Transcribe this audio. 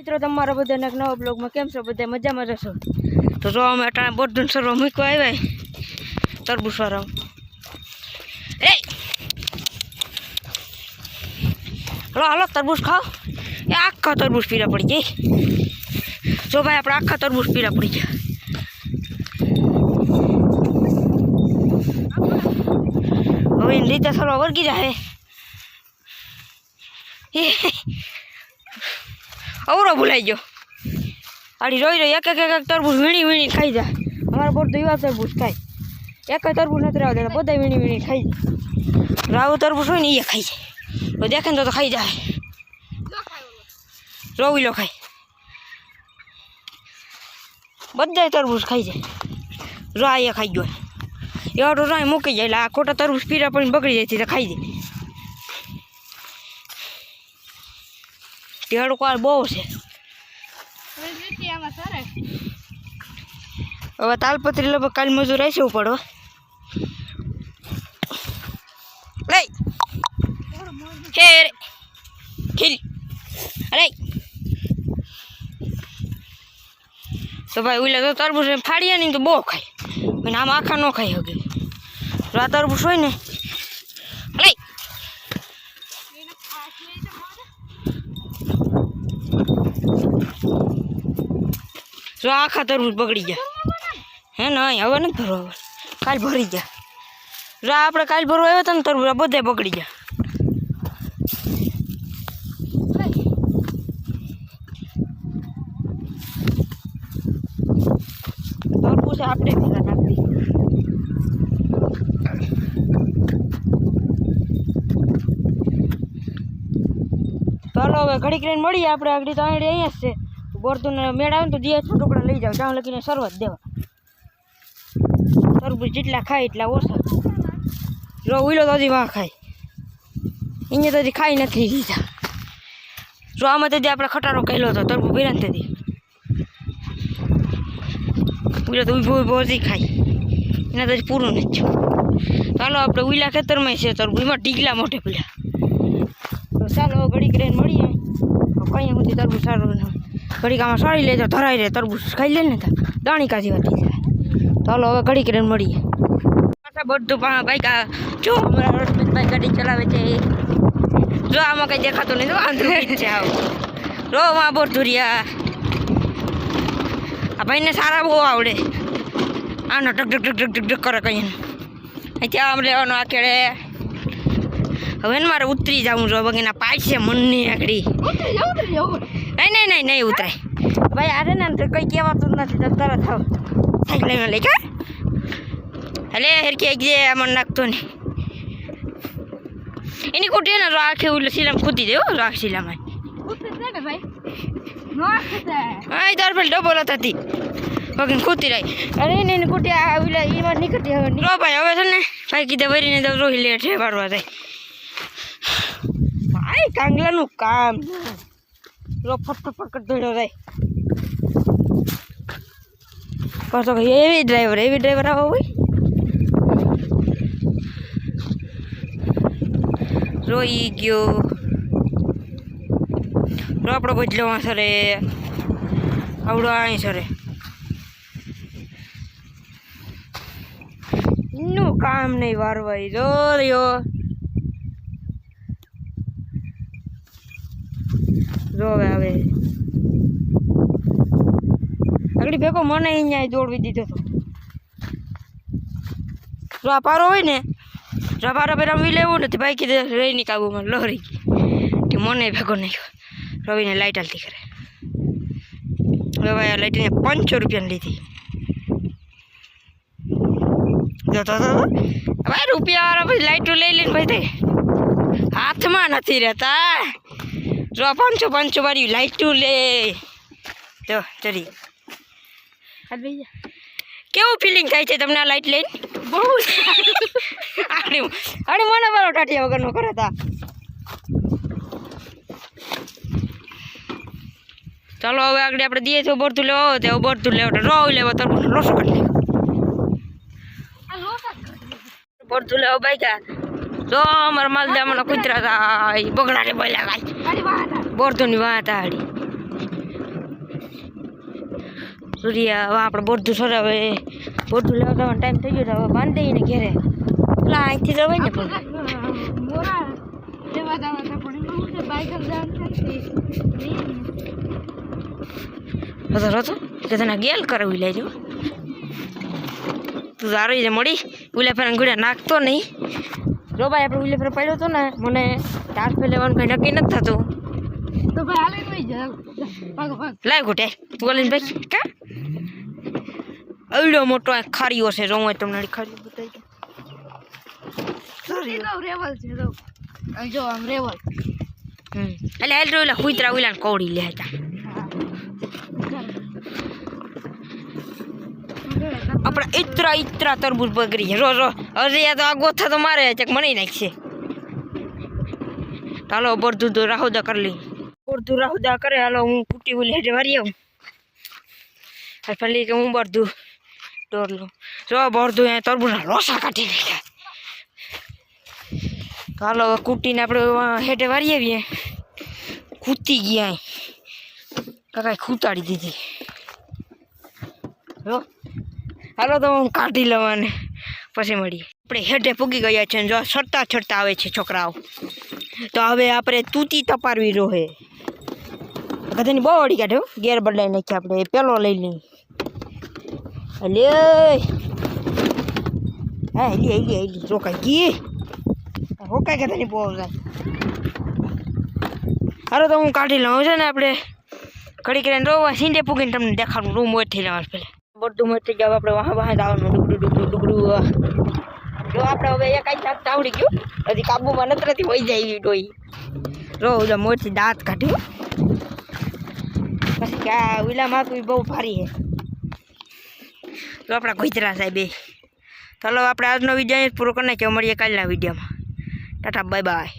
મિત્રો, તમારા બધાને એક નવા બ્લોગમાં કેમ છો? બધા મજામાં રહેશો તો જો અમે અટાણે બોર્ડન સરવા મૂકવા આવ્યા તરબૂચ વાળા. એ! હલો હલો, તરબૂચ ખાઓ. એ આખા તરબૂચ પીરા પડી જાય જો ભાઈ, આપણે આખા તરબૂચ પીરા પડી ગયા. હવે એની રીતે સરવા વર્ગી જાય અવરો ભૂલાઈ ગયો. આડી રોઈ રોઈ એક એક એક તરબૂજ વીણી વીણી ખાઈ જાય. અમારા બોર તો એવા તરબૂચ ખાય એક તરબૂચ નથી રાવ દેતા બધા વીણી વીણી ખાઈ જાય. રાવું તરબૂચ હોય ને એ ખાઈ જાય. દેખે ને તો ખાઈ જાય. રોવી લો ખાય બધા તરબૂચ ખાઈ જાય. રો એ ખાઈ ગયો. એવા તો રાય મૂકી જાય, એટલે આ ખોટા તરબૂચ પીરા પડીને બગડી જાય તો ખાઈ જાય. ટેડકો બહુ છે. હવે તાલપત્રી લગભગ કાલ મજૂર આવી પડો લઈ. હે ખીલ. અરે તો ભાઈ ઓલા તો તરબૂચ ફાડીએ નહીં તો બહુ ખાય. આમ આખા ન ખાઈ શકે આ તરબૂચ હોય ને લઈ જો આખા તરબૂચ બગડી ગયા. હે નહીં હવે નથી ભરવા કાલ ભરી ગયા. જો આપણે કાલ ભરવા આવ્યા હતા ને તરબૂચ બધે બગડી ગયા. તરબૂચ આપણે ભેગા નાખી ચાલો, હવે ઘડીક રહીને મળીએ આપણે. આગળ તો અહીં અહીંયા જ છે. બોરતું મેળ આવે ને તો જે ટુકડા લઈ જાવ ત્યાં લખીને શરૂઆત દેવા. તરબૂજ જેટલા ખાય એટલા ઓછા. જો ઉઈલો તો હજી વાહ ખાય. અહીંયા તો હજી ખાઈ નથી લીધા. જો આમાં તો આપણે ખટારો કહેલો હતો, તરબૂચ ભીરાન તેથી. ઉઈલો તો ઊભો ઊભો હજી ખાય. એના તો પૂરું નથી ચાલો આપણે ઉઈલા ખેતરમાં છે, તરબૂચ. એમાં ટીકલા મોટે પેલા તો ચાલો ઘડીક રહીને મળીએ. કંઈ સુધી તરબૂજ સારું ન ઘડીક આમાં સારી તો ધરાઈ રહે તરબૂચ ખાઈ લે ને તો દાણી કાઢી વાતી જાય. ચાલો હવે ઘડી કરીને મળીએ. પાછા બધું બાઈક જો અમારા ભાઈ ગાડી ચલાવે છે. જો આમાં કઈ દેખાતું નહીં તો આંધળું છે આવું રો માં બોરધુરિયા આ ભાઈને સારા બહુ આવડે. આનો ટક ઢક ટક ઢક ટક ટક કરે કહીને ત્યાં આમ લેવાનો આ કેળે. હવે ને મારે ઉતરી જવું જો બગીના પાય છે મનની આકડી નહીં નહીં નહીં નહીં ઉતરાય. ભાઈ અરે ને કંઈ કહેવાતું નથી. તો તરત સાઈડ લઈને લઈ કા હલે હેરકી એક જે મને નાખતો નહીં. એની કુટી ને રાખે ઓલે શીલામ કૂદી દેવો રાખ શીલામાં. હા તાર પેલ ડબલ હતી. પગીને કૂતી રહી. અરે એને એની કુટી ઓલા એમાં નીકળતી હવે રો ભાઈ હવે છે ને ભાઈ કીધે વરીને તો રોહી લે છે વારવા થાય ભાઈ કાંગલાનું કામ. રો ફટફટ કરતો જાય પાછો કઈ એવી ડ્રાઈવર એવી ડ્રાઈવર આવો હોય રોઈ ગયો. રો આપણો બદલો સરે આવડો અહીં સરે એનું કામ નહીં, વારવાઈ જો રહ્યો. જો હવે આગળ ભેગો મને અહીંયા દોડવી દીધો હતો જો આ પારો હોય ને, જો આ પારો પહેલાં વી લેવું નથી ભાઈ કીધે રહી ની કાબુમાં લહરી કે મને ભેગો નહીં રવિને લાઇટ હાલતી કરે હવે ભાઈ આ લાઇટને પાંચસો રૂપિયાની લીધી. જો, તો તો ભાઈ રૂપિયા વાળા પછી લાઇટો લઈ લઈને ભાઈ હાથમાં નથી રહેતા. જો પાંચસો પાંચસો વાળી લાઇટું લે. જો ચડી. કેવું ફિલિંગ થાય છે તમને આ લાઈટ લઈને? બહુ આડી આડી મને મારો ટાટિયા વગરનો કરે તા ચાલો હવે આગળ આપણે દઈએ તો બરતું લેવા આવે તો બરતું લેવા રો લેવો તો લોસો કાઢી લેવો ભાઈ બાઈકા જો અમારા માલદામાં કૂતરા હતા બગડાને બોલ્યા કાંઈ બોરતુની વાત આડી સૂર્યા આપણે બોરધું સરાવે. બોરધું લેવા જવાનો ટાઈમ થઈ ગયો હવે બાંધી દઈને ઘેરે. પેલા અહીંથી જવાય ને પણ. મોરા તને ગેલ કરાવી લેજો તું તારો મળી. ઉલા ફેર અંગુડિયા નાખતો નહીં. જો ભાઈ આપણે ઉલ્લેફર ફેર પડ્યો હતો ને મને ચાર ફેર લેવાનું કંઈ નક્કી નથી થતું. તો ભાઈ હાલે ભાઈ ભાગો ભાગ. લાવ ઘૂટે. તું બોલીને ભાઈ કા? અવડો મોટો આ ખારીઓ છે જો હું તમને ખારીઓ બતાવી દઉં. કેટલો રેવલ છે જો. આમ રેવલ. એટલે હાલ રોઈલા કૂતરા ઉલા કૌડી લે હતા આપણે ઇતરા ઇતરા તરબૂજ બગડી છે. રો રો હજી આ તો આ ગોથા તો મારે ચક મળી નાખશે હાલો બરધું તો રાહુદા કરી લઈ બરધું રાહુદા કરે, હાલો, હું કુટી બોલી હેઠે વારી આવું. પેલી કે હું બરધું દોર લઉં. જો બરધું અહીંયા તરબૂજના લોસા કાઢી નાખ્યા. તો હાલો કુટીને આપણે હેઠે વારી આવીએ. ખૂતી ગયા કાંઈ ખૂતાડી દીધી. જો. હાલો તો હું કાઢી લેવાને પછી મળીએ. આપણે હેઠે પૂગી ગયા છે જો છડતા છડતા આવે છે છોકરાઓ. તો હવે આપણે તૂતી તપારવી રોહે. બધાની બહુ અડી કાઢ્યો ગેર બદલાઈ નાખી આપણે. પેલો લઈ લઈ અલે હા હેલી હેલી હેલી રોકાઈ ગઈ રોકાઈ ગયા તેની બહુ હાલો તો હું કાઢી લઉં છે ને આપણે. ઘડી કરીને રોવા. સીંડે પૂગીને તમને દેખાડું. રૂમ મોટ થઈ જવાનું પહેલાં. બધું મચી ગયા. આપણે વાહ વાહ આવવાનું ડુગડું ડુગડું ડુગડું જો આપણે હવે એક આઈ જાત આવડી ગયું. હજી કાબુમાં નથી હોય જાય એવી ડોઈ રો જો મોટથી દાંત કાઢ્યું પછી કે આ ઉલા માકવી બહુ ભારી છે. તો આપણા ગોઈતરા સાહેબ ચાલો આપણે આજનો વીડિયો પૂરો કરી નાખ્યો. મળીએ કાલના વિડીયોમાં. Tata, bye bye.